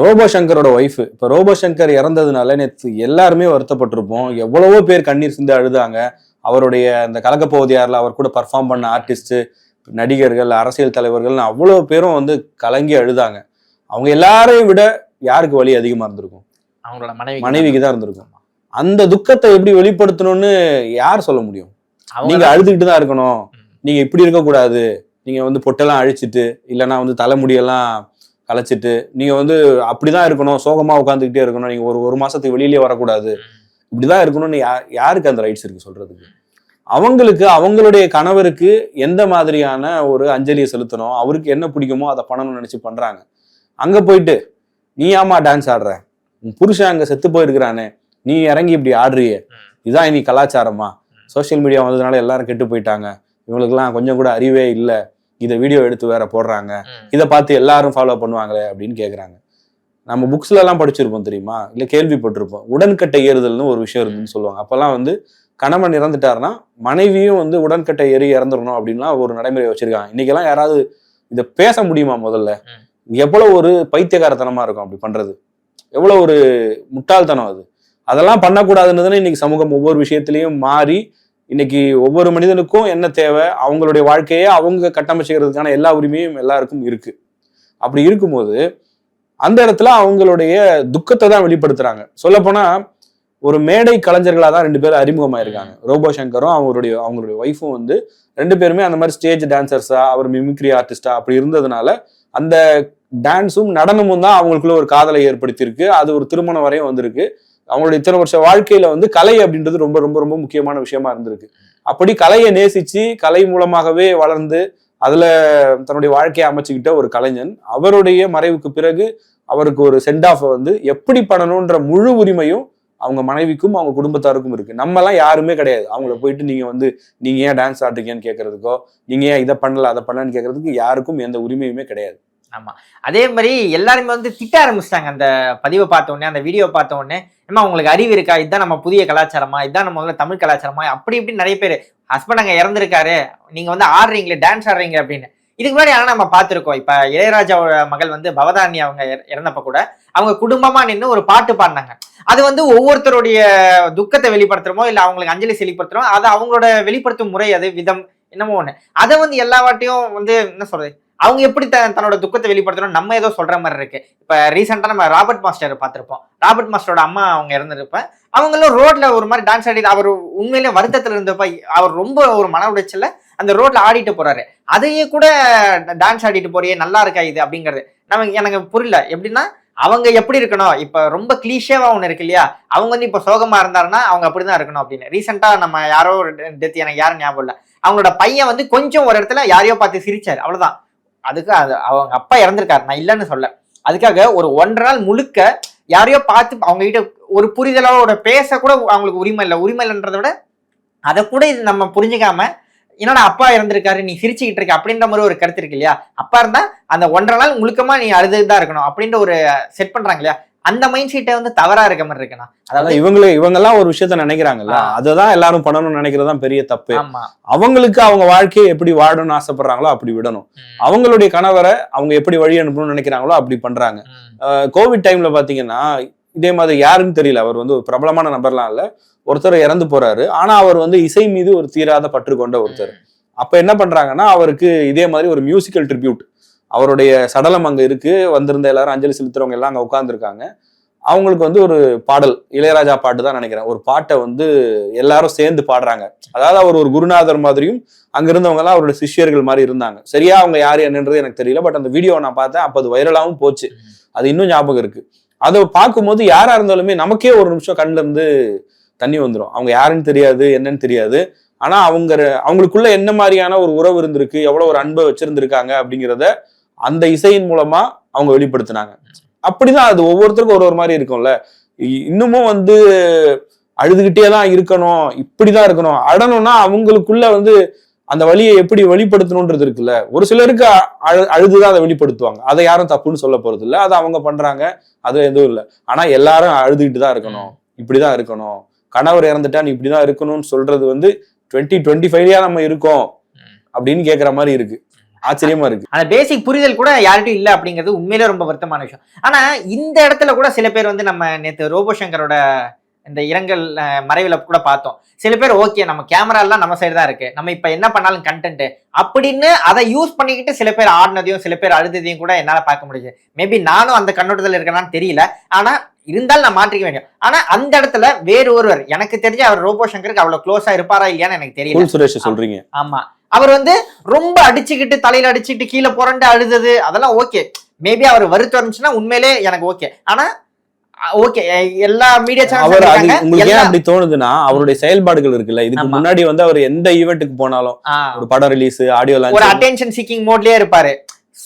Robot சங்கரோட wife இப்போ robot Shankar இறந்ததுனால நேற்று எல்லாருமே வருத்தப்பட்டிருப்போம். எவ்வளவோ பேர் கண்ணீர் சிந்து அழுதாங்க. அவருடைய அந்த கலக்கப்போவதியாரில் அவர் கூட பர்ஃபார்ம் பண்ண ஆர்டிஸ்ட் நடிகர்கள் அரசியல் தலைவர்கள்னு அவ்வளோ பேரும் வந்து கலங்கி அழுதாங்க. அவங்க எல்லாரையும் விட யாருக்கு வலி அதிகமாக இருந்திருக்கும்? அவங்களோட மனைவி மனைவிக்கு தான் இருந்திருக்கும். அந்த துக்கத்தை எப்படி வெளிப்படுத்தணும்னு யார் சொல்ல முடியும்? நீங்க அழுதுகிட்டு தான் இருக்கணும். நீங்க இப்படி இருக்கக்கூடாது. நீங்க வந்து பொட்டெல்லாம் அழிச்சிட்டு இல்லைன்னா வந்து தலைமுடியெல்லாம் கலைச்சிட்டு நீங்க வந்து அப்படிதான் இருக்கணும் சோகமா உட்காந்துக்கிட்டே இருக்கணும் நீங்க ஒரு ஒரு மாசத்துக்கு வெளியிலே வரக்கூடாது. இப்படிதான் இருக்கணும்னு யா- யாருக்கு அந்த ரைட்ஸ் இருக்கு சொல்றதுக்கு? அவங்களுக்கு அவங்களுடைய கணவருக்கு எந்த மாதிரியான ஒரு அஞ்சலியை செலுத்தணும் அவருக்கு என்ன பிடிக்குமோ அதை பண்ணணும்னு நினைச்சு பண்றாங்க. அங்க போயிட்டு நீ ஆமா டான்ஸ் ஆடுற? உன் புருஷன் அங்க செத்து போயிருக்கிறானே நீ இறங்கி இப்படி ஆடுறியே. ம். இதான் இனி கலாச்சாரமா? சோஷியல் மீடியா வந்ததுனால எல்லாரும் கெட்டு போயிட்டாங்க. இவங்களுக்குலாம் கொஞ்சம் கூட அறிவே இல்லை. இதை வீடியோ எடுத்து வேற போடுறாங்க. இதை பார்த்து எல்லாரும் ஃபாலோ பண்ணுவாங்களே அப்படின்னு கேட்குறாங்க நம்ம புக்ஸ்ல எல்லாம் படிச்சிருப்போம் தெரியுமா? இல்லை கேள்விப்பட்டிருப்போம். உடன்கட்டை ஏறுதல்னு ஒரு விஷயம் இருந்துன்னு சொல்லுவாங்க. அப்பெல்லாம் வந்து கணவன் இறந்துட்டாருன்னா மனைவியும் வந்து உடன்கட்டை ஏறி இறந்துடணும் அப்படின்லாம் ஒரு நடைமுறை வச்சிருக்காங்க. இன்னைக்கெல்லாம் யாராவது இதை பேச முடியுமா முதல்ல. எவ்வளவு ஒரு பைத்தியக்காரத்தனமா இருக்கும் அப்படி பண்றது. எவ்வளவு ஒரு முட்டாள்தனம் அது. அதெல்லாம் பண்ணக்கூடாதுன்னு தானே இன்னைக்கு சமூகம் ஒவ்வொரு விஷயத்திலையும் மாறி இன்னைக்கு ஒவ்வொரு மனிதனுக்கும் என்ன தேவை? அவங்களுடைய வாழ்க்கையை அவங்க கட்டமைச்சுக்கிறதுக்கான எல்லா உரிமையும் எல்லாருக்கும் இருக்கு. அப்படி இருக்கும்போது அந்த இடத்துல அவங்களுடைய துக்கத்தை தான் வெளிப்படுத்துறாங்க. சொல்லப்போனா ஒரு மேடை கலைஞர்களா தான் ரெண்டு பேரும் அறிமுகமாயிருக்காங்க. ரோபோ சங்கரும் அவருடைய அவங்களுடைய ஒய்ஃபும் வந்து ரெண்டு பேருமே அந்த மாதிரி ஸ்டேஜ் டான்சர்ஸா அவர் மிமிக்ரி ஆர்டிஸ்டா அப்படி இருந்ததுனால அந்த டான்ஸும் நடனமும் தான் அவங்களுக்குள்ள ஒரு காதலை ஏற்படுத்தியிருக்கு. அது ஒரு திருமணம் வரையும் வந்திருக்கு. அவங்களுடைய இத்தனை வருஷ வாழ்க்கையில வந்து கலை அப்படின்றது ரொம்ப ரொம்ப ரொம்ப முக்கியமான விஷயமா இருந்திருக்கு. அப்படி கலையை நேசிச்சு கலை மூலமாகவே வளர்ந்து அதுல தன்னுடைய வாழ்க்கையை அமைச்சுக்கிட்ட ஒரு கலைஞன். அவருடைய மறைவுக்கு பிறகு அவருக்கு ஒரு சென்ட் ஆஃப் வந்து எப்படி பண்ணணும்ன்ற முழு உரிமையும் அவங்க மனைவிக்கும் அவங்க குடும்பத்தாருக்கும் இருக்கு. நம்ம எல்லாம் யாருமே கிடையாது. அவங்கள போயிட்டு நீங்க வந்து நீங்க ஏன் டான்ஸ் ஆடுறீங்கன்னு கேட்கறதுக்கோ நீங்க ஏன் இதை பண்ணல அதை பண்ணலன்னு கேட்கறதுக்கு யாருக்கும் எந்த உரிமையுமே கிடையாது. ஆமாம் அதே மாதிரி எல்லாருமே வந்து திட்ட ஆரம்பிச்சிட்டாங்க. அந்த பதிவை பார்த்த உடனே அந்த வீடியோ பார்த்த உடனே ஏமா உங்களுக்கு அறிவு இருக்கா? இதுதான் நம்ம புதிய கலாச்சாரமா? இதுதான் நம்ம முதல்ல தமிழ் கலாச்சாரமா? அப்படி இப்படி நிறைய பேர் ஹஸ்பண்ட் அங்கே இறந்துருக்காரு. நீங்கள் வந்து ஆடுறீங்களே டான்ஸ் ஆடுறீங்க அப்படின்னு. இதுக்கு முன்னாடி ஆனால் நம்ம பார்த்துருக்கோம். இப்போ இளையராஜாவோட மகள் வந்து பவதானி அவங்க இற- இறந்தப்ப கூட அவங்க குடும்பமாக நின்று ஒரு பாட்டு பாடினாங்க. அது வந்து ஒவ்வொருத்தருடைய துக்கத்தை வெளிப்படுத்துறோமோ இல்லை அவங்களுக்கு அஞ்சலி வெளிப்படுத்துறோம் அது அவங்களோட வெளிப்படுத்தும் முறை அது விதம் என்னமோ ஒன்று அதை வந்து எல்லா வாட்டியும் வந்து என்ன சொல்றது அவங்க எப்படி த தன்னோட துக்கத்தை வெளிப்படுத்தணும் நம்ம ஏதோ சொல்ற மாதிரி இருக்கு. இப்ப ரீசெண்டா நம்ம ராபர்ட் மாஸ்டர் பார்த்திருப்போம். ராபர்ட் மாஸ்டரோட அம்மா அவங்க இறந்துருப்பேன் அவங்களும் ரோட்ல ஒரு மாதிரி டான்ஸ் ஆடி அவர் உண்மையிலே வருத்தத்துல இருந்தப்ப அவர் ரொம்ப ஒரு மன உடைச்சல அந்த ரோட்ல ஆடிட்டு போறாரு. அதையே கூட டான்ஸ் ஆடிட்டு போறியே நல்லா இருக்கா இது அப்படிங்கிறது. நமக்கு எனக்கு புரியல. எப்படின்னா அவங்க எப்படி இருக்கணும்? இப்ப ரொம்ப கிளீஷேவா ஒண்ணு இருக்கு இல்லையா? அவங்க வந்து இப்ப சோகமா இருந்தாருன்னா அவங்க அப்படிதான் இருக்கணும் அப்படின்னு. ரீசெண்டா நம்ம யாரோ டெத் எனக்கு யாரும் ஞாபகம் இல்லை. அவங்களோட பையன் வந்து கொஞ்சம் ஒரு இடத்துல யாரையோ பார்த்து சிரிச்சாரு. அவ்வளவுதான். அதுக்கு அது அவங்க அப்பா இறந்துருக்காரு. நான் இல்லைன்னு சொல்ல. அதுக்காக ஒரு ஒன்றரை நாள் முழுக்க யாரையோ பார்த்து அவங்க கிட்ட ஒரு புரிதலோட பேச கூட அவங்களுக்கு உரிமை இல்லை. உரிமை இல்லைன்றத விட அதை கூட இது நம்ம புரிஞ்சுக்காம என்னடா அப்பா இறந்திருக்காரு நீ சிரிச்சுக்கிட்டு இருக்க அப்படின்ற மாதிரி ஒரு கருத்து இருக்கு இல்லையா? அப்பா இருந்தா அந்த ஒன்றரை நாள் முழுக்கமா நீ அழுதுதான் தான் இருக்கணும் அப்படின்ற ஒரு செட் பண்றாங்க இல்லையா? அந்த மைண்ட் செட்டை வந்து தவறா இருக்க மாதிரி இருக்குண்ணா. அதான் அதாவது இவங்களே இவங்கெல்லாம் ஒரு விஷயத்த நினைக்கிறாங்கல்ல. அதுதான் எல்லாரும் பண்ணணும்னு நினைக்கிறது தான் பெரிய தப்பு. அவங்களுக்கு அவங்க வாழ்க்கையை எப்படி வாழணும்னு ஆசைப்படுறாங்களோ அப்படி விடணும். அவங்களுடைய கணவரை அவங்க எப்படி வழி அனுப்பணும்னு நினைக்கிறாங்களோ அப்படி பண்றாங்க. கோவிட் டைம்ல பாத்தீங்கன்னா இதே மாதிரி யாருன்னு தெரியல. அவர் வந்து ஒரு பிரபலமான நபர்லாம் இல்ல. ஒருத்தர் இறந்து போறாரு. ஆனா அவர் வந்து இசை மீது ஒரு தீராத பற்று கொண்ட ஒருத்தர். அப்ப என்ன பண்றாங்கன்னா அவருக்கு இதே மாதிரி ஒரு மியூசிக்கல் ட்ரிபியூட் அவருடைய சடலம் அங்க இருக்கு. வந்திருந்த எல்லாரும் அஞ்சலி செலுத்துறவங்க எல்லாம் அங்கே உட்காந்துருக்காங்க அவங்களுக்கு வந்து ஒரு பாடல் இளையராஜா பாட்டு தான் நினைக்கிறேன். ஒரு பாட்டை வந்து எல்லாரும் சேர்ந்து பாடுறாங்க. அதாவது அவர் ஒரு குருநாதர் மாதிரியும் அங்க இருந்தவங்க எல்லாம் அவரோட சிஷ்யர்கள் மாதிரி இருந்தாங்க. சரியா அவங்க யார் என்னன்றது எனக்கு தெரியல. பட் அந்த வீடியோ நான் பார்த்தேன். அப்போ அது வைரலாவும் போச்சு. அது இன்னும் ஞாபகம் இருக்கு. அதை பார்க்கும்போது யாரா இருந்தாலுமே நமக்கே ஒரு நிமிஷம் கண்ணுல இருந்து தண்ணி வந்துடும் அவங்க யாருன்னு தெரியாது என்னன்னு தெரியாது. ஆனா அவங்க அவங்களுக்குள்ள என்ன மாதிரியான ஒரு உறவு இருந்திருக்கு எவ்வளவு ஒரு அன்பை வச்சிருந்திருக்காங்க அப்படிங்கிறத அந்த இசையின் மூலமா அவங்க வெளிப்படுத்தினாங்க. அப்படிதான் அது ஒவ்வொருத்தருக்கும் ஒரு ஒரு மாதிரி இருக்கும்ல. இன்னமும் வந்து அழுதுகிட்டே தான் இருக்கணும் இப்படிதான் இருக்கணும். அழணும்னா அவங்களுக்குள்ள வந்து அந்த வழியை எப்படி வெளிப்படுத்தணுன்றது இருக்குல்ல. ஒரு சிலருக்கு அழு அழுதுதான் அதை வெளிப்படுத்துவாங்க. அதை யாரும் தப்புன்னு சொல்ல போறது இல்ல அதை அவங்க பண்றாங்க அது எதுவும் இல்லை. ஆனா எல்லாரும் அழுதுகிட்டு தான் இருக்கணும். இப்படிதான் இருக்கணும். கணவர் இறந்துட்டா நீ இப்படிதான் இருக்கணும்னு சொல்றது வந்து டுவெண்ட்டி டுவெண்ட்டி ஃபைவ்லயா நம்ம இருக்கோம். அப்படின்னு கேக்குற மாதிரி இருக்கு. ஆச்சரியமா இருக்கு. அந்த பேசிக் புரிதல் கூட யார்கிட்டயும் இல்ல அப்படிங்கிறது உண்மையிலே ரொம்ப வருத்தமான விஷயம். ஆனா இந்த இடத்துல கூட சில பேர் வந்து நம்ம நேத்து ரோபோ சங்கரோட இந்த இரங்கல் மறைவுல கூட பார்த்தோம். சில பேர் ஓகே நம்ம கேமரா எல்லாம் நம்ம சைடு தான் இருக்கு. நம்ம இப்ப என்ன பண்ணாலும் கண்டென்ட் அப்படின்னு அதை யூஸ் பண்ணிக்கிட்டு சில பேர் ஆடினதையும் சில பேர் அழுததையும் கூட என்னால பார்க்க முடியுது. மேபி நானும் அந்த கண்ணோட்டத்தில் இருக்கேனான்னு தெரியல. ஆனா இருந்தாலும் நான் மாற்றிக்க வேண்டும். ஆனா அந்த இடத்துல வேறு ஒருவர் எனக்கு தெரிஞ்ச அவர் ரோபோ சங்கருக்கு அவ்வளவு க்ளோஸா இருப்பாரா இல்லையான்னு எனக்கு தெரியல. சுரேஷ் சொல்றீங்க. ஆமா. அவர் வந்து ரொம்ப அடிச்சுக்கிட்டு தலையில அடிச்சுக்கிட்டு கீழே புரண்டு அழுதது அதெல்லாம் ஓகே மேபி அவர் வருத்தம் இருந்துச்சுன்னா உண்மையிலே எனக்கு ஓகே ஆனா ஓகே எல்லா மீடியா சேனல் உங்களுக்கு ஏன் அப்படி தோணுதுன்னா அவருடைய செயல்பாடுகள் இருக்குல்ல இதுக்கு. முன்னாடி வந்து அவர் எந்த ஈவெண்ட்டுக்கு போனாலும் ஒரு படம் ரிலீஸ் ஆடியோ ஒரு அட்டென்ஷன் சீக்கிங் மோட்லயே இருப்பாரு.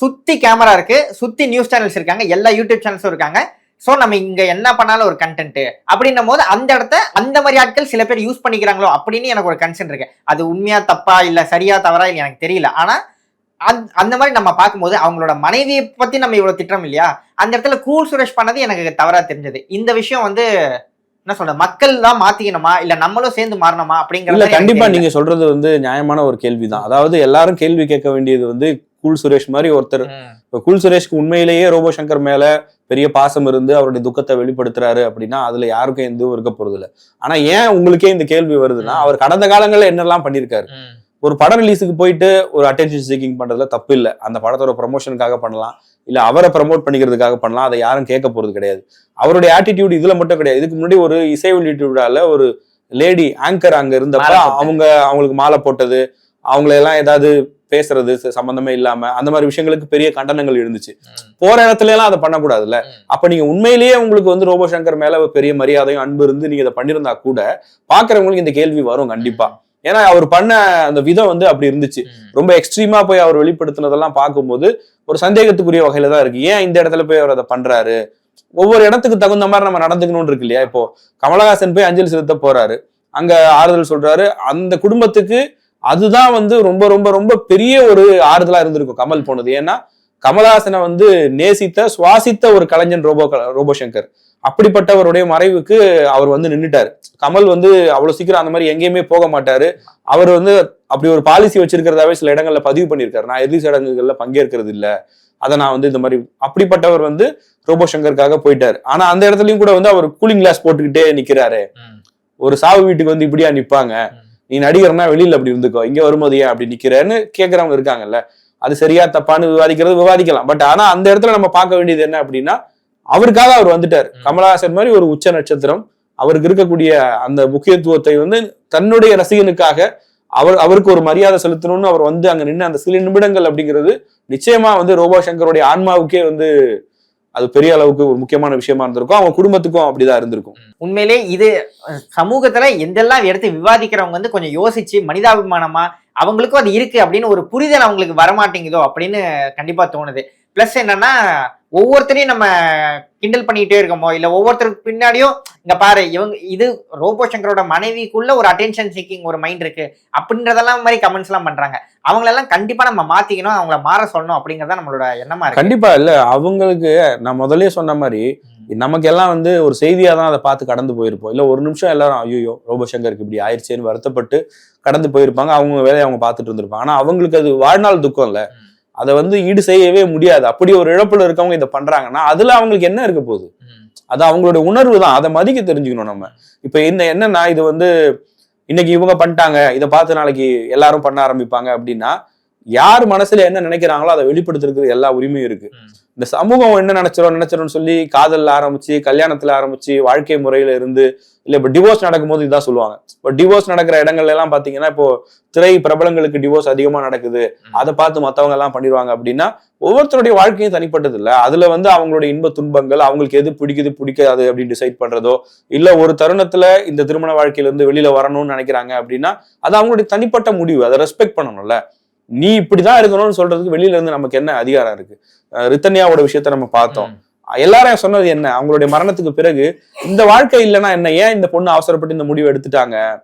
சுத்தி கேமரா இருக்கு சுத்தி நியூஸ் சேனல்ஸ் இருக்காங்க எல்லா யூடியூப் சேனல்ஸும் இருக்காங்க. சோ நம்ம இங்க என்ன பண்ணாலும் ஒரு கண்டென்ட் அப்படின்னும் போது அந்த இடத்த அந்த மாதிரி ஆட்கள் சில பேர் யூஸ் பண்ணிக்கிறாங்களோ அப்படின்னு எனக்கு ஒரு கன்சென்ட் இருக்கு. அது உண்மையா தப்பா இல்ல சரியா தவறா இல்ல எனக்கு தெரியல. ஆனா அந்த- அந்த மாதிரி நம்ம பார்க்கும்போது அவங்களோட மனைவியை பத்தி நம்ம இவ்வளவு திட்டம் இல்லையா? அந்த இடத்துல கூல் சுரேஷ் பண்ணது எனக்கு தவறா தெரிஞ்சது. இந்த விஷயம் வந்து என்ன சொல்ற மக்கள் தான் மாத்திக்கணுமா? இல்ல நம்மளும் சேர்ந்து மாறணுமா? அப்படிங்கறது கண்டிப்பா. நீங்க சொல்றது வந்து நியாயமான ஒரு கேள்விதான். அதாவது எல்லாரும் கேள்வி கேட்க வேண்டியது வந்து கூல் சுரேஷ் மாதிரி ஒருத்தர். இப்ப கூல் சுரேஷ்க்கு உண்மையிலேயே ரோபோ சங்கர் மேல பெரிய பாசம் இருந்து அவருடைய துக்கத்தை வெளிப்படுத்துறாரு அப்படின்னா அதுல யாருக்கும் எதுவும் இருக்க போறது இல்ல ஆனா ஏன் உங்களுக்கே இந்த கேள்வி வருதுன்னா. அவர் கடந்த காலங்கள்ல என்னெல்லாம் பண்ணிருக்காரு? ம், ஒரு படம் ரிலீஸுக்கு போயிட்டு ஒரு அட்டென்ஷன் சீக்கிங் பண்றதுல தப்பு இல்ல. அந்த படத்தோட ப்ரமோஷனுக்காக பண்ணலாம். இல்ல அவரை ப்ரமோட் பண்ணிக்கிறதுக்காக பண்ணலாம். அதை யாரும் கேட்க போறது கிடையாது. அவருடைய ஆட்டிடியூட் இதுல மட்டும் கிடையாது. இதுக்கு முன்னாடி ஒரு இசை வெளியீட்டு விழால ஒரு லேடி ஆங்கர் அங்க இருந்தப்ப. அவங்க அவங்களுக்கு மாலை போட்டது. அவங்கள எல்லாம் ஏதாவது பேசுறது சம்பந்தமே இல்லாம அந்த மாதிரி விஷயங்களுக்கு பெரிய கண்டனங்கள் இருந்துச்சு. போற இடத்துல எல்லாம் அதை பண்ணக்கூடாதுல்ல. அப்ப நீங்க உண்மையிலேயே உங்களுக்கு வந்து ரோபோ சங்கர் மேல பெரிய மரியாதையும் அன்பு இருந்து நீங்க இதை பண்ணிருந்தா கூட பாக்குறவங்களுக்கு இந்த கேள்வி வரும் கண்டிப்பா. ஏன்னா அவர் பண்ண அந்த விதம் வந்து அப்படி இருந்துச்சு. ரொம்ப எக்ஸ்ட்ரீமா போய் அவர் வெளிப்படுத்தினதெல்லாம் பார்க்கும்போது ஒரு சந்தேகத்துக்குரிய வகையில தான் இருக்கு. ஏன் இந்த இடத்துல போய் அவர் அதை பண்றாரு? ஒவ்வொரு இடத்துக்கு தகுந்த மாதிரி நம்ம நடந்துக்கணும்னு இருக்கு இல்லையா? இப்போ கமலஹாசன் போய் அஞ்சலி செலுத்த போறாரு. அங்க ஆறுதல் சொல்றாரு. அந்த குடும்பத்துக்கு அதுதான் வந்து ரொம்ப ரொம்ப ரொம்ப பெரிய ஒரு ஆறுதலா இருந்திருக்கும் கமல் போனது. ஏன்னா கமலஹாசனை வந்து நேசித்த சுவாசித்த ஒரு கலைஞன் ரோபோ ரோபோ சங்கர் அப்படிப்பட்டவருடைய மறைவுக்கு அவர் வந்து நின்னுட்டாரு. கமல் வந்து அவ்வளவு சீக்கிரம் அந்த மாதிரி எங்கேயுமே போக மாட்டாரு. அவர் வந்து அப்படி ஒரு பாலிசி வச்சிருக்கிறதாவே சில இடங்கள்ல பதிவு பண்ணியிருக்காரு. நான் எதிர் சடங்குகள்ல பங்கேற்கிறது இல்ல. அதை நான் வந்து இந்த மாதிரி அப்படிப்பட்டவர் வந்து ரோபோ சங்கருக்காக போயிட்டாரு. ஆனா அந்த இடத்துலயும் கூட வந்து அவர் கூலிங் கிளாஸ் போட்டுக்கிட்டே நிக்கிறாரு. ஒரு சாவு வீட்டுக்கு வந்து இப்படியா நிப்பாங்க. நீ நடிகர்னா வெளியில அப்படி இருந்துக்கோ இங்க வரும்போது ஏன் அப்படி நிக்கிறேன்னு கேக்குறவங்க இருக்காங்கல்ல அது சரியா தப்பான்னு விவாதிக்கிறது விவாதிக்கலாம் பட் ஆனா அந்த இடத்துல நம்ம பார்க்க வேண்டியது என்ன அப்படின்னா அவருக்காக அவர் வந்துட்டார். கமலஹாசன் மாதிரி ஒரு உச்ச நட்சத்திரம் அவருக்கு இருக்கக்கூடிய அந்த முக்கியத்துவத்தை வந்து தன்னுடைய ரசிகனுக்காக அவர் அவருக்கு ஒரு மரியாதை செலுத்தணும்னு அவர் வந்து அங்க நின்று அந்த சில நிமிடங்கள் அப்படிங்கிறது நிச்சயமா வந்து ரோபோ சங்கருடைய ஆன்மாவுக்கே வந்து அது பெரிய அளவுக்கு ஒரு முக்கியமான விஷயமா இருந்திருக்கும். அவங்க குடும்பத்துக்கும் அப்படிதான் இருந்திருக்கும். உண்மையிலே இது சமூகத்துல எந்தெல்லாம் எடுத்து விவாதிக்கிறவங்க வந்து கொஞ்சம் யோசிச்சு மனிதாபிமானமா அவங்களுக்கும் அது இருக்கு அப்படின்னு ஒரு புரிதல் அவங்களுக்கு வரமாட்டேங்குதோ அப்படின்னு கண்டிப்பா தோணுது. பிளஸ் என்னன்னா ஒவ்வொருத்தரையும் நம்ம கிண்டல் பண்ணிக்கிட்டே இருக்கோமோ இல்ல ஒவ்வொருத்தருக்கு பின்னாடியும் இங்க பாரு இவங்க இது ரோபோ சங்கரோட மனைவிக்குள்ள ஒரு அட்டென்ஷன் சீக்கிங் ஒரு மைண்ட் இருக்கு அப்படின்றதெல்லாம் மாதிரி கமெண்ட்ஸ் எல்லாம் பண்றாங்க. அவங்களெல்லாம் கண்டிப்பா நம்ம மாத்திக்கணும் அவங்கள மாற சொல்லணும் அப்படிங்கறத நம்மளோட எண்ணமா இருக்கு. கண்டிப்பா இல்ல அவங்களுக்கு நான் முதல்லயே சொன்ன மாதிரி நமக்கு எல்லாம் வந்து ஒரு செய்தியா தான் அதை பார்த்து கடந்து போயிருப்போம். இல்ல ஒரு நிமிஷம் எல்லாரும் ஐயோ ரோபோ சங்கருக்கு இப்படி ஆயிடுச்சேன்னு வருத்தப்பட்டு கடந்து போயிருப்பாங்க அவங்க வேலையை அவங்க பார்த்துட்டு இருந்திருப்பாங்க ஆனா அவங்களுக்கு அது வாழ்நாள் துக்கம் இல்ல. அதை வந்து ஈடு செய்யவே முடியாது அப்படி ஒரு இழப்புல இருக்கவங்க இதை பண்றாங்கன்னா அதுல அவங்களுக்கு என்ன இருக்க போகுது. அது அவங்களோட உணர்வு தான் அதை மதிக்க தெரிஞ்சுக்கணும் நம்ம இப்ப இந்த என்னன்னா இது வந்து இன்னைக்கு இவங்க பண்ணிட்டாங்க இதை பார்த்து நாளைக்கு எல்லாரும் பண்ண ஆரம்பிப்பாங்க அப்படின்னா யார் மனசுல என்ன நினைக்கிறாங்களோ அதை வெளிப்படுத்துறதுக்கு எல்லா உரிமையும் இருக்கு. இந்த சமூகம் என்ன நினைச்சிரும் நினைச்சிரும்னு சொல்லி காதல்ல ஆரம்பிச்சு கல்யாணத்துல ஆரம்பிச்சு வாழ்க்கை முறையில இருந்து இல்ல இப்ப டிவோர்ஸ் நடக்கும்போது இதான் சொல்லுவாங்க. இப்போ டிவோர்ஸ் நடக்கிற இடங்கள்ல எல்லாம் பாத்தீங்கன்னா இப்போ திரை பிரபலங்களுக்கு டிவோர்ஸ் அதிகமா நடக்குது. அதை பார்த்து மத்தவங்க எல்லாம் பண்ணிடுவாங்க அப்படின்னா ஒவ்வொருத்தருடைய வாழ்க்கையும் தனிப்பட்டது இல்ல அதுல வந்து அவங்களுடைய இன்ப துன்பங்கள் அவங்களுக்கு எது பிடிக்குது பிடிக்காது அப்படின்னு டிசைட் பண்றதோ இல்ல ஒரு தருணத்துல இந்த திருமண வாழ்க்கையில இருந்து வெளியில வரணும்னு நினைக்கிறாங்க அப்படின்னா அது அவங்களுடைய தனிப்பட்ட முடிவு. அதை ரெஸ்பெக்ட் பண்ணணும்ல. நீ இப்படிதான் இருக்கணும்னு சொல்றதுக்கு வெளியில இருந்து நமக்கு என்ன அதிகாரம் இருக்கு? ரித்தன்யாவோட விஷயத்த நம்ம பார்த்தோம். எல்லாரும் சொன்னது என்ன? அவங்களுடைய மரணத்துக்கு பிறகு இந்த வாழ்க்கை இல்லைன்னா என்ன? ஏன் இந்த பொண்ணு அவசரப்பட்டு இந்த முடிவு எடுத்துட்டாங்க?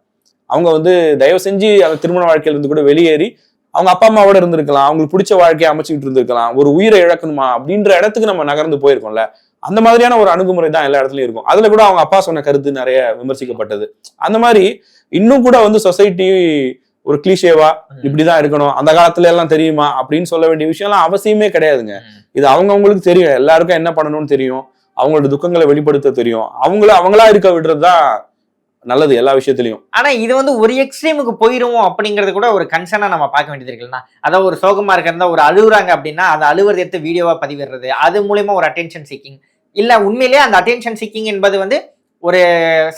அவங்க வந்து தயவு செஞ்சு அந்த திருமண வாழ்க்கையில இருந்து கூட வெளியேறி அவங்க அப்பா அம்மாவோட இருந்திருக்கலாம். அவங்களுக்கு பிடிச்ச வாழ்க்கையை அமைச்சுக்கிட்டு இருந்திருக்கலாம். ஒரு உயிரை இழக்கணுமா? அப்படின்ற இடத்துக்கு நம்ம நகர்ந்து போயிருக்கோம்ல. அந்த மாதிரியான ஒரு அணுகுமுறை தான் எல்லா இடத்துலயும் இருக்கும். அதுல கூட அவங்க அப்பா சொன்ன கருத்து நிறைய விமர்சிக்கப்பட்டது. அந்த மாதிரி இன்னும் கூட வந்து சொசைட்டி ஒரு கிளிஷேவா இப்படிதான் இருக்கணும் அந்த காலத்துல எல்லாம் தெரியுமா? அப்படின்னு சொல்ல வேண்டிய விஷயம்லாம் அவசியமே கிடையாதுங்க. இது அவங்கவங்களுக்கு தெரியும். எல்லாருக்கும் என்ன பண்ணணும்னு தெரியும். அவங்களோட துக்கங்களை வெளிப்படுத்த தெரியும். அவங்கள அவங்களா இருக்க விடுறதுதான் நல்லது எல்லா விஷயத்திலயும். ஆனா இது வந்து ஒரு எக்ஸ்ட்ரீமுக்கு போயிருவோம் அப்படிங்கறது கூட ஒரு கன்சர்னா நம்ம பார்க்க வேண்டியது இருக்குல்ல அதாவது ஒரு சோகமா இருக்கிறதா ஒரு அழுகுறாங்க அப்படின்னா அந்த அழுவுறதை எடுத்து வீடியோவா பதிவிடுறது. அது மூலியமா ஒரு அட்டென்ஷன் சீக்கிங் இல்ல உண்மையிலேயே அந்த அட்டென்ஷன் சீக்கிங் என்பது வந்து ஒரு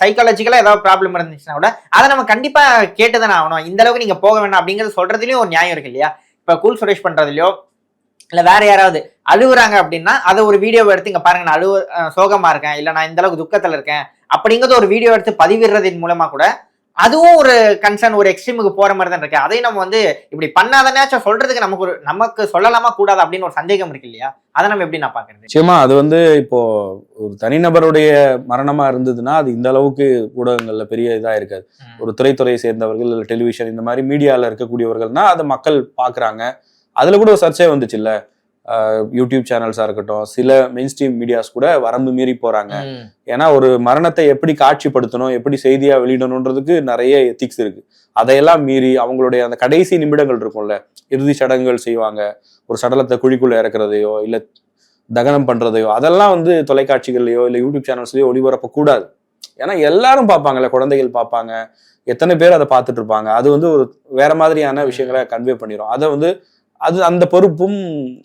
சைக்காலஜிக்கலாக ஏதாவது ப்ராப்ளம் இருந்துச்சுன்னா கூட அதை நம்ம கண்டிப்பா கேட்டுதானே ஆகணும். இந்த அளவுக்கு நீங்கள் போக வேண்டாம் அப்படிங்கிறது சொல்கிறதுலையும் ஒரு நியாயம் இருக்கு இல்லையா? இப்போ கூல் சுரேஷ் பண்ணுறதுலையோ இல்லை வேற யாராவது அழுகுறாங்க அப்படின்னா அதை ஒரு வீடியோவை எடுத்து இங்கே பாருங்க நான் அழுவ சோகமாக இருக்கேன் இல்லை நான் இந்த அளவுக்கு துக்கத்தில் இருக்கேன் அப்படிங்கிறத ஒரு வீடியோ எடுத்து பதிவிடுறதின் மூலமாக கூட அதுவும் ஒரு கன்சர்ன் ஒரு எக்ஸ்ட்ரீமுக்கு போற மாதிரி தான் இருக்கு. அதையும் நம்ம வந்து இப்படி பண்ணாதனாச்சும் சொல்றதுக்கு நமக்கு ஒரு நமக்கு சொல்லலாமா கூடாது அப்படின்னு ஒரு சந்தேகம் இருக்கு இல்லையா? அதை நம்ம எப்படி நான் பாக்குறது நிச்சயமா அது வந்து இப்போ ஒரு தனிநபருடைய மரணமா இருந்ததுன்னா அது இந்த அளவுக்கு ஊடகங்கள்ல பெரிய இதா இருக்காது. ஒரு திரைத்துறையை சேர்ந்தவர்கள் இல்லை டெலிவிஷன் இந்த மாதிரி மீடியால இருக்கக்கூடியவர்கள்னா அதை மக்கள் பாக்குறாங்க அதுல கூட ஒரு சர்ச்சை வந்துச்சு இல்ல யூடியூப் சேனல்ஸா இருக்கட்டும் சில மெயின் ஸ்ட்ரீம் மீடியாஸ் கூட வரம்பு மீறி போறாங்க. ம். ஏன்னா ஒரு மரணத்தை எப்படி காட்சிப்படுத்தணும் எப்படி செய்தியா வெளியிடணுன்றதுக்கு நிறைய எத்திக்ஸ் இருக்கு. அதையெல்லாம் மீறி அவங்களுடைய அந்த கடைசி நிமிடங்கள் இருக்கும்ல. இறுதி சடங்குகள் செய்வாங்க. ஒரு சடலத்தை குழிக்குள்ள இறக்குறதையோ இல்ல தகனம் பண்றதையோ அதெல்லாம் வந்து தொலைக்காட்சிகள்லயோ இல்ல யூடியூப் சேனல்ஸ்லயோ ஒளிபரப்ப கூடாது. ஏன்னா எல்லாரும் பார்ப்பாங்கல்ல குழந்தைகள் பார்ப்பாங்க. எத்தனை பேர் அதை பார்த்துட்டு இருப்பாங்க. அது வந்து ஒரு வேற மாதிரியான விஷயங்களை கன்வே பண்ணிடும் அதை வந்து அது அந்த பொறுப்பும்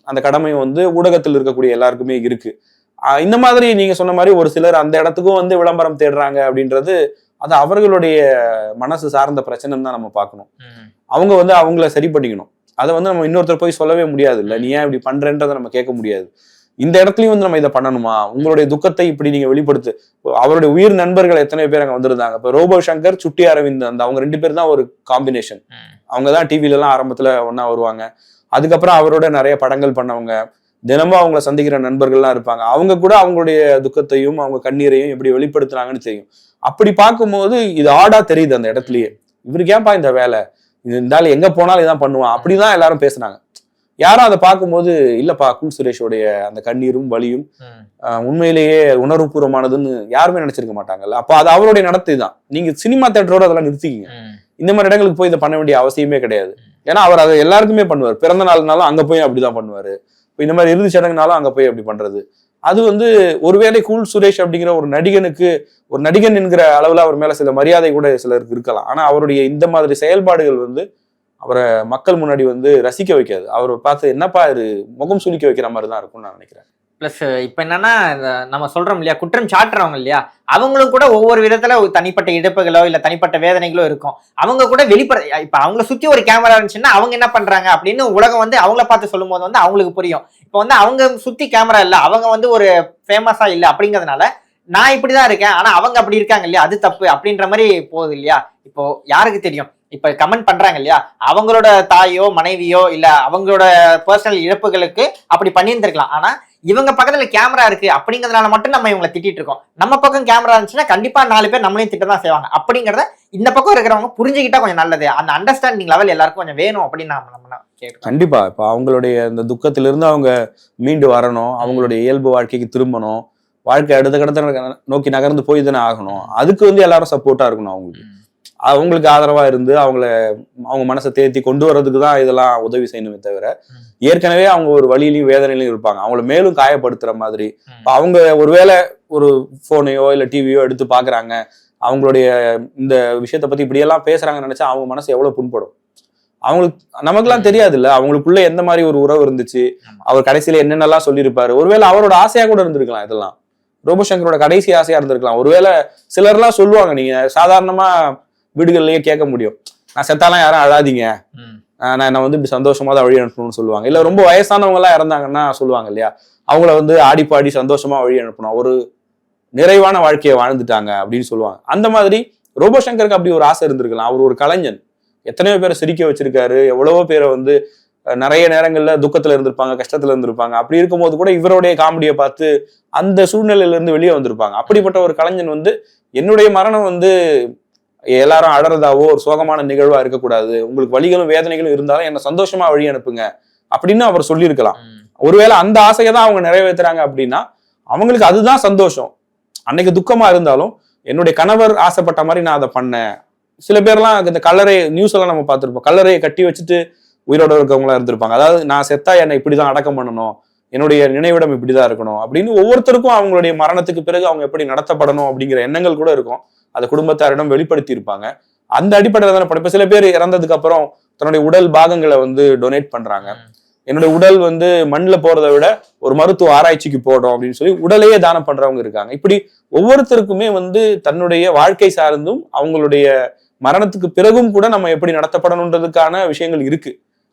அந்த கடமையும் வந்து ஊடகத்தில் இருக்கக்கூடிய எல்லாருக்குமே இருக்கு. இந்த மாதிரி நீங்க சொன்ன மாதிரி ஒரு சிலர் அந்த இடத்துக்கும் வந்து விளம்பரம் தேடுறாங்க அப்படின்றது அது அவர்களுடைய மனசு சார்ந்த பிரச்சனைன்னு தான் நம்ம பார்க்கணும். அவங்க வந்து அவங்கள சரி பண்ணிக்கணும். அதை வந்து நம்ம இன்னொருத்தர் போய் சொல்லவே முடியாது இல்ல நீ ஏன் இப்படி பண்றேன்றதை நம்ம கேட்க முடியாது. இந்த இடத்துலயும் வந்து நம்ம இதை பண்ணணுமா? உங்களுடைய துக்கத்தை இப்படி நீங்க வெளிப்படுத்து அவருடைய உயிர் நண்பர்கள் எத்தனை பேர் அங்க வந்திருந்தாங்க. இப்போ ரோபோ சங்கர் சுட்டி அரவிந்த் அந்த அவங்க ரெண்டு பேர் தான் ஒரு காம்பினேஷன் ம். அவங்க தான் டிவில எல்லாம் ஆரம்பத்துல ஒண்ணா வருவாங்க. அதுக்கப்புறம் அவரோட நிறைய படங்கள் பண்ணவங்க தினமும் அவங்கள சந்திக்கிற நண்பர்கள்லாம் இருப்பாங்க. அவங்க கூட அவங்களுடைய துக்கத்தையும் அவங்க கண்ணீரையும் எப்படி வெளிப்படுத்துறாங்கன்னு தெரியும். அப்படி பார்க்கும்போது இது ஆடா தெரியுது அந்த இடத்துலயே. இவருக்கு ஏன்பா இந்த வேலை? இது இருந்தாலும் எங்க போனாலும் இதான் பண்ணுவான். அப்படிதான் எல்லாரும் பேசுனாங்க யாரும் அதை பார்க்கும்போது இல்லப்பா குல் சுரேஷோடைய அந்த கண்ணீரும் வலியும் உண்மையிலேயே உணர்வுபூர்வமானதுன்னு யாருமே நினைச்சிருக்க மாட்டாங்கல்ல. அப்ப அது அவருடைய நடத்தை தான் நீங்க சினிமா தேட்டரோட அதெல்லாம் நிறுத்திக்கிங்க. இந்த மாதிரி இடங்களுக்கு போய் இதை பண்ண வேண்டிய அவசியமே கிடையாது. ஏன்னா அவர் அதை எல்லாருக்குமே பண்ணுவார். பிறந்த நாள்னாலும் அங்கே போய் அப்படிதான் பண்ணுவார். இப்போ இந்த மாதிரி இறுதி சடங்குனாலும் அங்கே போய் அப்படி பண்ணுறது அது வந்து ஒருவேளை கூல் சுரேஷ் அப்படிங்கிற ஒரு நடிகனுக்கு ஒரு நடிகன் என்கிற அளவில் அவர் மேலே சில மரியாதை கூட சிலருக்கு இருக்கலாம். ஆனால் அவருடைய இந்த மாதிரி செயல்பாடுகள் வந்து அவரை மக்கள் முன்னாடி வந்து ரசிக்க வைக்காது. அவரை பார்த்து என்னப்பா இது முகம் சுளிக்க வைக்கிற மாதிரி தான் இருக்கும்னு நான் நினைக்கிறேன். பிளஸ் இப்போ என்னன்னா இந்த நம்ம சொல்றோம் இல்லையா குற்றம் சாட்டுறவங்க இல்லையா அவங்களும் கூட ஒவ்வொரு விதத்துல தனிப்பட்ட இழப்புகளோ இல்லை தனிப்பட்ட வேதனைகளோ இருக்கும். அவங்க கூட வெளிப்பட இப்போ அவங்கள சுற்றி ஒரு கேமரா இருந்துச்சுன்னா அவங்க என்ன பண்றாங்க அப்படின்னு உலகம் வந்து அவங்கள பார்த்து சொல்லும்போது வந்து அவங்களுக்கு புரியும். இப்போ வந்து அவங்க சுற்றி கேமரா இல்லை அவங்க வந்து ஒரு ஃபேமஸா இல்லை அப்படிங்கறதுனால நான் இப்படிதான் இருக்கேன் ஆனா அவங்க அப்படி இருக்காங்க இல்லையா அது தப்பு அப்படின்ற மாதிரி போகுது இல்லையா? இப்போ யாருக்கு தெரியும்? இப்ப கமெண்ட் பண்றாங்க இல்லையா அவங்களோட தாயோ மனைவியோ இல்ல அவங்களோட பர்சனல் இழப்புகளுக்கு அப்படி பண்ணியிருந்திருக்கலாம். ஆனா இவங்க பக்கத்துல கேமரா இருக்கு அப்படிங்கறதுனால மட்டும் நம்ம இவங்களை திட்டிட்டு இருக்கோம். நம்ம பக்கம் கேமரா இருந்துச்சுன்னா கண்டிப்பா நாலு பேர் நம்மளையும் திட்ட தான் செய்வாங்க. அப்படிங்கறத இந்த பக்கம் இருக்கிறவங்க புரிஞ்சுக்கிட்டா கொஞ்சம் நல்லது. அந்த அண்டர்ஸ்டாண்டிங் லெவல் எல்லாருக்கும் கொஞ்சம் வேணும் அப்படின்னு நம்ம நம்ம கண்டிப்பா. இப்போ அவங்களுடைய அந்த துக்கத்திலிருந்து அவங்க மீண்டு வரணும். அவங்களுடைய இயல்பு வாழ்க்கைக்கு திரும்பணும். வாழ்க்கை அடுத்த கடத்த நோக்கி நகர்ந்து போய் தானே ஆகணும். அதுக்கு வந்து எல்லாரும் சப்போர்ட்டா இருக்கணும் அவங்களுக்கு. அவங்களுக்கு ஆதரவா இருந்து அவங்கள அவங்க மனசை தேத்தி கொண்டு வர்றதுக்கு தான் இதெல்லாம் உதவி செய்யணுமே தவிர. ஏற்கனவே அவங்க ஒரு வழியிலையும் வேதனையிலையும் இருப்பாங்க. அவங்கள மேலும் காயப்படுத்துற மாதிரி. அவங்க ஒருவேளை ஒரு போனையோ இல்ல டிவியோ எடுத்து பாக்குறாங்க. அவங்களுடைய இந்த விஷயத்தை பத்தி இப்படி எல்லாம் பேசுறாங்கன்னு நினைச்சா அவங்க மனசு எவ்வளவு புண்படும்? அவங்களுக்கு நமக்கெல்லாம் தெரியாது இல்ல அவங்களுக்குள்ள எந்த மாதிரி ஒரு உறவு இருந்துச்சு. அவர் கடைசியில என்னென்னலாம் சொல்லியிருப்பாரு? ஒருவேளை அவரோட ஆசையா கூட இருந்திருக்கலாம் இதெல்லாம். ரோபோசங்கரோட கடைசி ஆசையா இருந்திருக்கலாம். ஒருவேளை சிலர்லாம் சொல்லுவாங்க. நீங்க சாதாரணமா வீடுகள்லயே கேட்க முடியும். நான் செத்தாலாம் யாரும் அழாதீங்க. நான் என்ன வந்து இப்படி சந்தோஷமா தான் வழி அனுப்பணும்னு சொல்லுவாங்க. இல்ல ரொம்ப வயசானவங்க எல்லாம் இறந்தாங்கன்னா சொல்லுவாங்க இல்லையா? அவங்கள வந்து ஆடி பாடி சந்தோஷமா வழி அனுப்பணும். ஒரு நிறைவான வாழ்க்கையை வாழ்ந்துட்டாங்க அப்படின்னு சொல்லுவாங்க. அந்த மாதிரி ரோபோ சங்கருக்கு அப்படி ஒரு ஆசை இருந்திருக்கலாம். அவர் ஒரு கலைஞன். எத்தனையோ பேரை சிரிக்க வச்சிருக்காரு. எவ்வளவோ பேரை வந்து நிறைய நேரங்கள்ல துக்கத்துல இருந்திருப்பாங்க கஷ்டத்துல இருந்திருப்பாங்க. அப்படி இருக்கும்போது கூட இவருடைய காமெடியை பார்த்து அந்த சூழ்நிலையில இருந்து வெளியே வந்திருப்பாங்க. அப்படிப்பட்ட ஒரு கலைஞன் வந்து என்னுடைய மரணம் வந்து எல்லாரும் அழறதாவோ ஒரு சோகமான நிகழ்வா இருக்கக்கூடாது. உங்களுக்கு வலிகளும் வேதனைகளும் இருந்தாலும் என்ன சந்தோஷமா வழி அனுப்புங்க அப்படின்னு அவர் சொல்லியிருக்கலாம். ஒருவேளை அந்த ஆசையை தான் அவங்க நிறைவேத்துறாங்க அப்படின்னா அவங்களுக்கு அதுதான் சந்தோஷம். அன்னைக்கு துக்கமா இருந்தாலும் என்னுடைய கணவர் ஆசைப்பட்ட மாதிரி நான் அதை பண்ணேன். சில பேர்லாம் இந்த கல்லறை நியூஸ் எல்லாம் நம்ம பார்த்திருப்போம். கல்லறையை கட்டி வச்சுட்டு உயிரோட இருக்கவங்களா இருந்திருப்பாங்க. அதாவது நான் செத்தா என்னை இப்படிதான் அடக்கம் பண்ணணும். என்னுடைய நினைவிடம் இப்படிதான் இருக்கணும் அப்படின்னு ஒவ்வொருத்தருக்கும் அவங்களுடைய மரணத்துக்கு பிறகு அவங்க எப்படி நடத்தப்படணும் அப்படிங்கிற எண்ணங்கள் கூட இருக்கும். அதை குடும்பத்தாரிடம் வெளிப்படுத்தி இருப்பாங்க அந்த அடிப்படையில் தானே படிப்ப சில பேர் இறந்ததுக்கு அப்புறம் தன்னுடைய உடல் பாகங்களை வந்து டொனேட் பண்றாங்க. என்னுடைய உடல் வந்து மண்ணில் போறதை விட ஒரு மருத்துவ ஆராய்ச்சிக்கு போடும் அப்படின்னு சொல்லி உடலையே தானம் பண்றவங்க இருக்காங்க. இப்படி ஒவ்வொருத்தருக்குமே வந்து தன்னுடைய வாழ்க்கை சார்ந்தும் அவங்களுடைய மரணத்துக்கு பிறகும் கூட நம்ம எப்படி நடத்தப்படணுன்றதுக்கான விஷயங்கள் இருக்கு.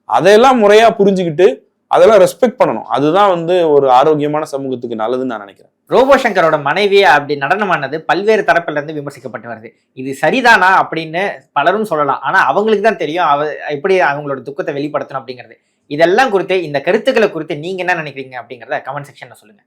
அதையெல்லாம் முறையா புரிஞ்சுக்கிட்டு அதெல்லாம் ரெஸ்பெக்ட் பண்ணணும். அதுதான் வந்து ஒரு ஆரோக்கியமான சமூகத்துக்கு நல்லதுன்னு நான் நினைக்கிறேன். ரோபோ சங்கரோட மனைவியை அப்படி நடனமானது பல்வேறு தரப்புல இருந்து விமர்சிக்கப்பட்டு வருது. இது சரிதானா அப்படின்னு பலரும் சொல்லலாம். ஆனா அவங்களுக்கு தான் தெரியும். அவ எப்படி அவங்களோட துக்கத்தை வெளிப்படுத்தணும் அப்படிங்கிறது. இதெல்லாம் குறித்து இந்த கருத்துக்களை குறித்து நீங்க என்ன நினைக்கிறீங்க அப்படிங்கறத கமெண்ட் செக்ஷன்ல சொல்லுங்க.